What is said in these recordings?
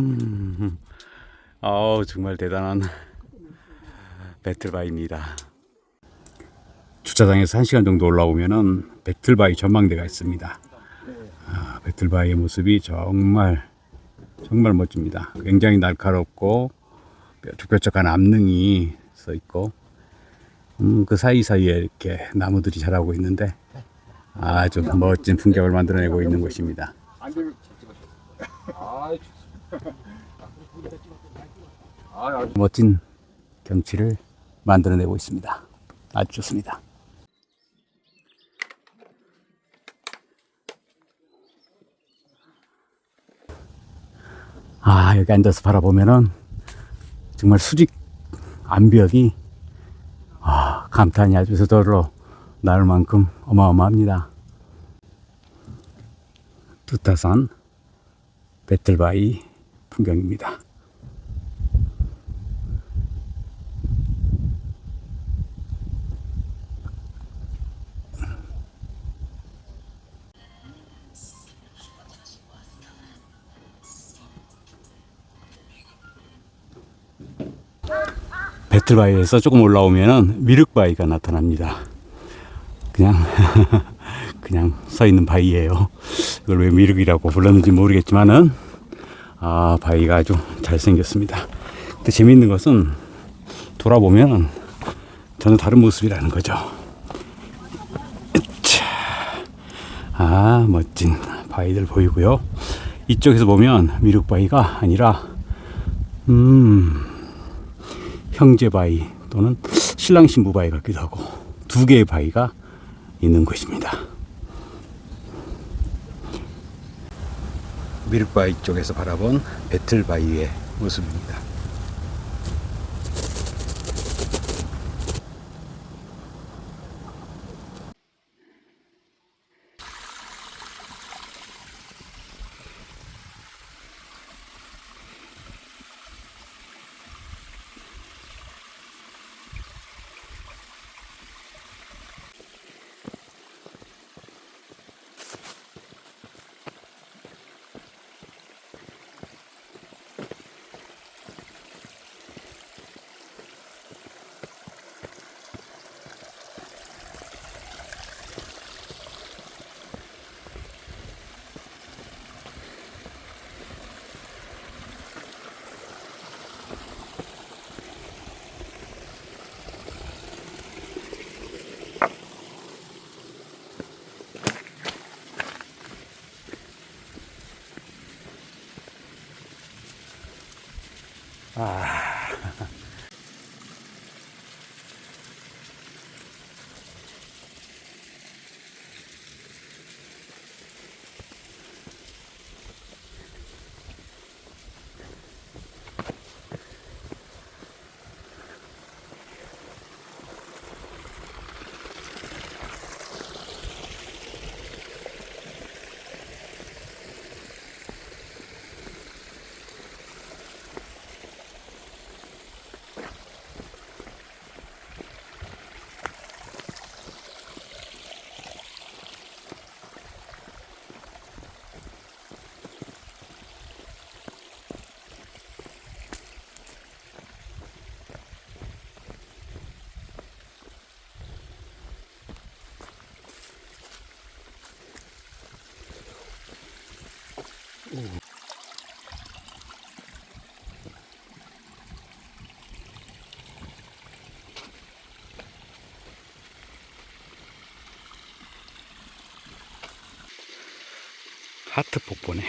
음, 아우 정말 대단한 배틀바이입니다. 주차장에서 1시간 정도 올라오면은 배틀바이 전망대가 있습니다. 아, 배틀바이의 모습이 정말 정말 멋집니다. 굉장히 날카롭고 뾰족뾰족한 암릉이 서 있고 음, 그 사이사이에 이렇게 나무들이 자라고 있는데 아주 멋진 풍경을 만들어내고 있는 곳입니다. 멋진 경치를 만들어내고 있습니다. 아주 좋습니다. 아, 여기 앉아서 바라보면은 정말 수직 암벽이 아, 감탄이 아주 저절로 나올 만큼 어마어마합니다. 뚜타산 배틀바이 풍경입니다. 배틀바이에서 조금 올라오면은 미륵바위가 나타납니다. 그냥 그냥 서 있는 바위예요. 이걸 왜 미륵이라고 불렀는지 모르겠지만은 아 바위가 아주 잘 생겼습니다. 근데 재미있는 것은 돌아보면 전혀 다른 모습이라는 거죠. 아 멋진 바위들 보이고요. 이쪽에서 보면 미륵바위가 아니라 음. 형제 바위 또는 신랑 신부 바위 같기도 하고 두 개의 바위가 있는 곳입니다. 미륵바위 쪽에서 바라본 배틀바위의 모습입니다. 하트 폭포네.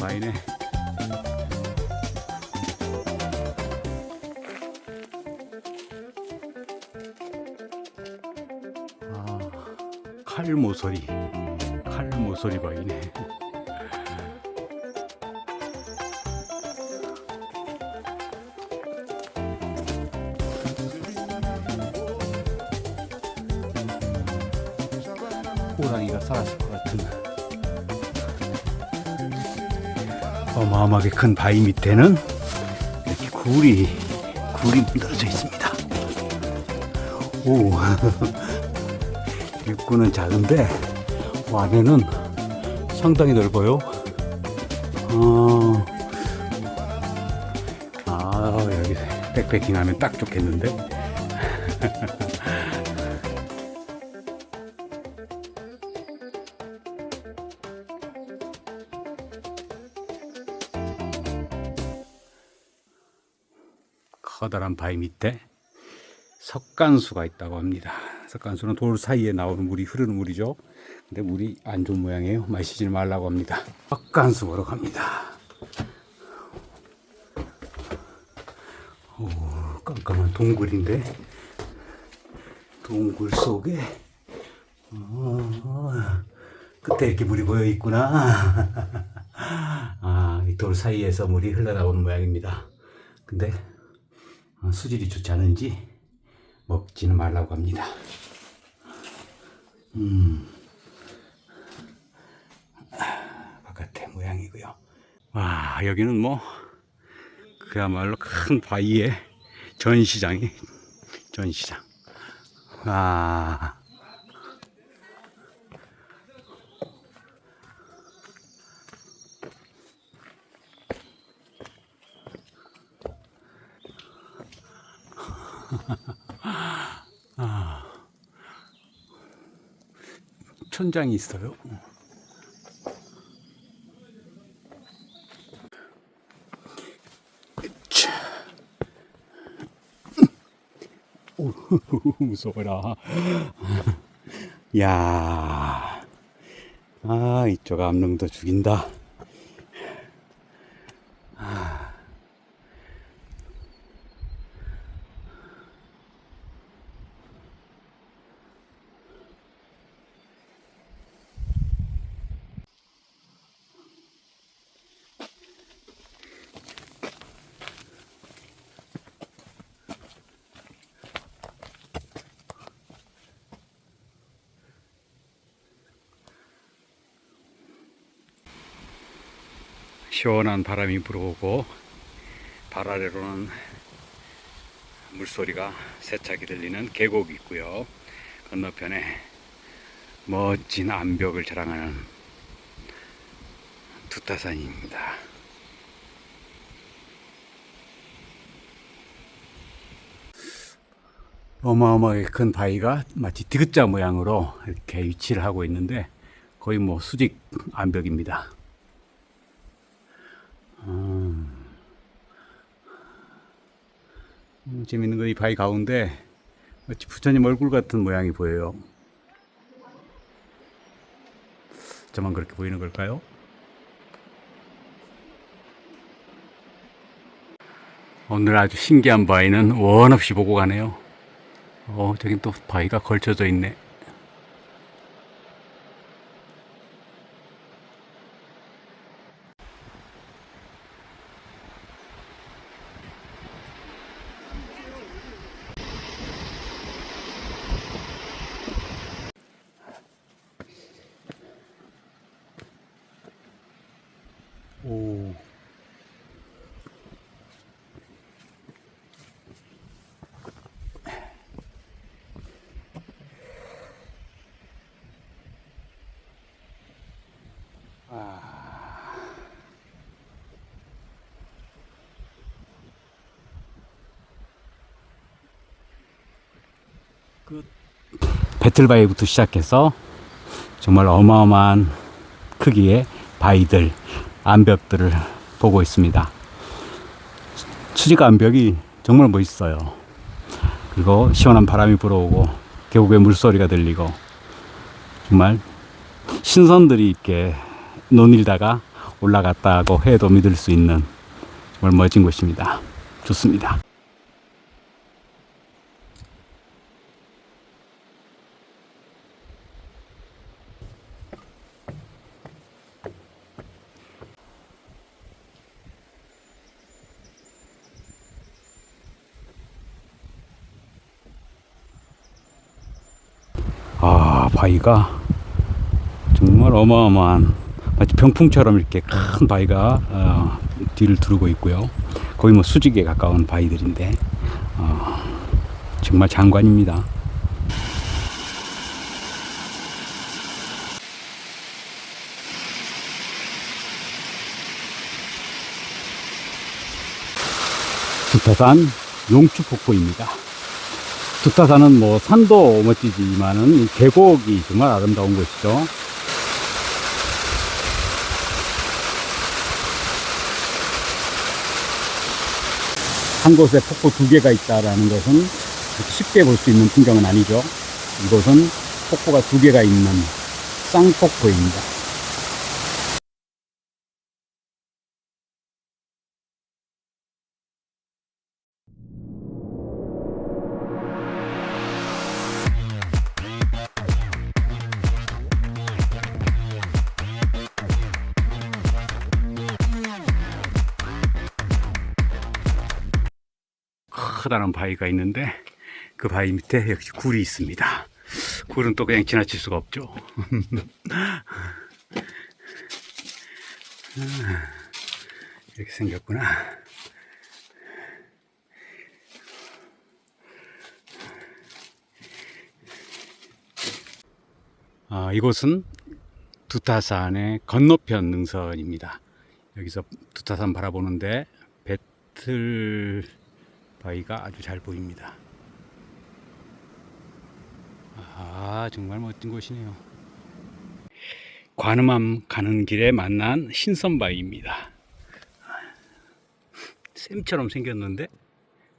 바위네. 아, 칼 모서리, 칼 모서리 바위네. 호랑이가 살았을 어마어마하게 큰 바위 밑에는 이렇게 굴이 굴이 늘어져 있습니다. 오 입구는 작은데 안에는 상당히 넓어요. 어, 아 여기 백패킹하면 딱 좋겠는데. 커다란 바위 밑에 석간수가 있다고 합니다. 석간수는 돌 사이에 나오는 물이 흐르는 물이죠. 근데 물이 안 좋은 모양이에요. 마시지 말라고 합니다. 석간수 보러 갑니다. 오, 깜깜한 동굴인데 동굴 속에 어, 끝에 이렇게 물이 보여 있구나. 아, 이 돌 사이에서 물이 흘러나오는 모양입니다. 근데 어, 수질이 좋지 않은지 먹지는 말라고 합니다. 음, 아, 바깥의 모양이고요. 와 여기는 뭐 그야말로 큰 바위의 전시장이 전시장. 와. 천장이 있어요. 차. 오, 무서워라. 야, 아 이쪽 암릉도 죽인다. 시원한 바람이 불어오고 발 아래로는 물소리가 세차게 들리는 계곡이 있고요. 건너편에 멋진 암벽을 자랑하는 두타산입니다. 어마어마하게 큰 바위가 마치 디귿자 모양으로 이렇게 위치를 하고 있는데 거의 뭐 수직 암벽입니다. 음, 재밌는 건 이 바위 가운데 마치 부처님 얼굴 같은 모양이 보여요. 저만 그렇게 보이는 걸까요? 오늘 아주 신기한 바위는 원 없이 보고 가네요. 어, 저긴 또 바위가 걸쳐져 있네. 배틀바위부터 시작해서 정말 어마어마한 크기의 바위들, 암벽들을 보고 있습니다. 수직 암벽이 정말 멋있어요. 그리고 시원한 바람이 불어오고 계곡의 물소리가 들리고 정말 신선들이 있게 논일다가 올라갔다고 해도 믿을 수 있는 정말 멋진 곳입니다. 좋습니다. 아, 바위가 정말 어마어마한 마치 병풍처럼 이렇게 큰 바위가 어, 뒤를 두르고 있고요. 거의 뭐 수직에 가까운 바위들인데 어, 정말 장관입니다. 두타산 용추폭포입니다. 두타산은 뭐 산도 멋지지만은 이 계곡이 정말 아름다운 곳이죠. 한 곳에 폭포 두 개가 있다라는 것은 쉽게 볼 수 있는 풍경은 아니죠. 이곳은 폭포가 두 개가 있는 쌍폭포입니다. 크다란 바위가 있는데 그 바위 밑에 역시 굴이 있습니다. 굴은 또 그냥 지나칠 수가 없죠. 아, 이렇게 생겼구나. 아, 이곳은 두타산의 건너편 능선입니다. 여기서 두타산 바라보는데 배틀 바위가 아주 잘 보입니다. 아, 정말 멋진 곳이네요. 관음암 가는 길에 만난 신선바위입니다. 쌤처럼 생겼는데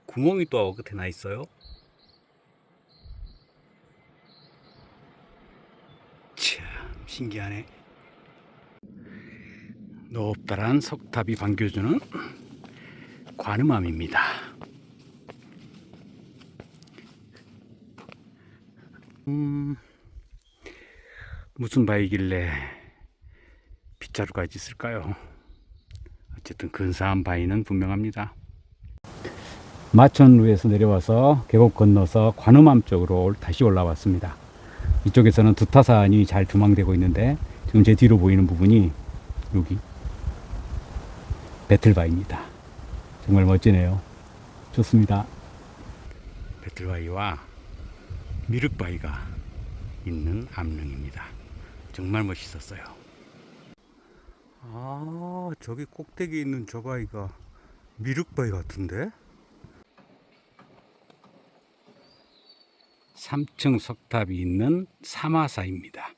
구멍이 또 끝에 나 있어요. 참 신기하네. 높다란 석탑이 반겨주는 관음암입니다. 음, 무슨 바위길래 빗자루가 있을까요? 어쨌든 근사한 바위는 분명합니다. 마천루에서 내려와서 계곡 건너서 관음암 쪽으로 다시 올라왔습니다. 이쪽에서는 두타산이 잘 조망되고 있는데 지금 제 뒤로 보이는 부분이 여기 배틀바위입니다. 정말 멋지네요. 좋습니다. 배틀바위와 미륵바위가 있는 암릉입니다. 정말 멋있었어요. 아, 저기 꼭대기에 있는 저 바위가 미륵바위 같은데? 3층 석탑이 있는 사마사입니다.